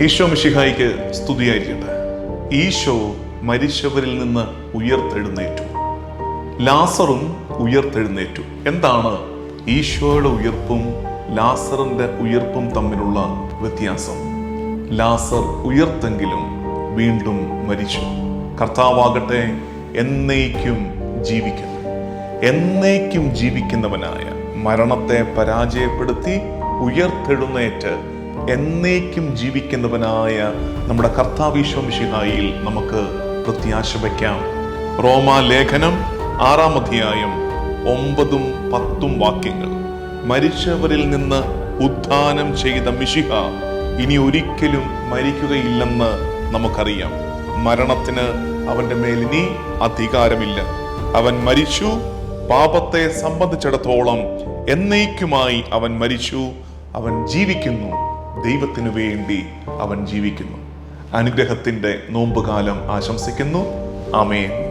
ഈശോ മിഷിഹായിക്ക് സ്തുതിയായിരിക്കട്ടെ. ഈശോ മരിച്ചവരിൽ നിന്ന് ഉയർത്തെഴുന്നേറ്റു. ലാസറും ഉയർത്തെഴുന്നേറ്റു. എന്താണ് ഈശോയുടെ ഉയർപ്പും ലാസറിന്റെ ഉയർപ്പും തമ്മിലുള്ള വ്യത്യാസം? ലാസർ ഉയർത്തെങ്കിലും വീണ്ടും മരിച്ചു. കർത്താവാകട്ടെ എന്നേക്കും ജീവിക്കുന്നു. എന്നേക്കും ജീവിക്കുന്നവനായ മരണത്തെ പരാജയപ്പെടുത്തി ഉയർത്തെഴുന്നേറ്റ് എന്നേക്കും ജീവിക്കുന്നവനായ നമ്മുടെ കർത്താവിശ്വംശിഹായിൽ നമുക്ക് പ്രത്യാശ വയ്ക്കാം റോമാ ലേഖനം ആറാം അധ്യായം ഒമ്പതും പത്തും വാക്യങ്ങൾ. മരിച്ചവരിൽ നിന്ന് ഉദ്ധാനം ചെയ്ത മിശിഹ ഇനി ഒരിക്കലും മരിക്കുകയില്ലെന്ന് നമുക്കറിയാം. മരണത്തിന് അവന്റെ മേൽ ഇനി അധികാരമില്ല. അവൻ മരിച്ചു പാപത്തെ സംബന്ധിച്ചിടത്തോളം എന്നേക്കുമായി അവൻ മരിച്ചു അവൻ ജീവിക്കുന്നു. ദൈവത്തിനു വേണ്ടി അവൻ ജീവിക്കുന്നു. അനുഗ്രഹത്തിന്റെ നോമ്പുകാലം ആശംസിക്കുന്നു. ആമേൻ.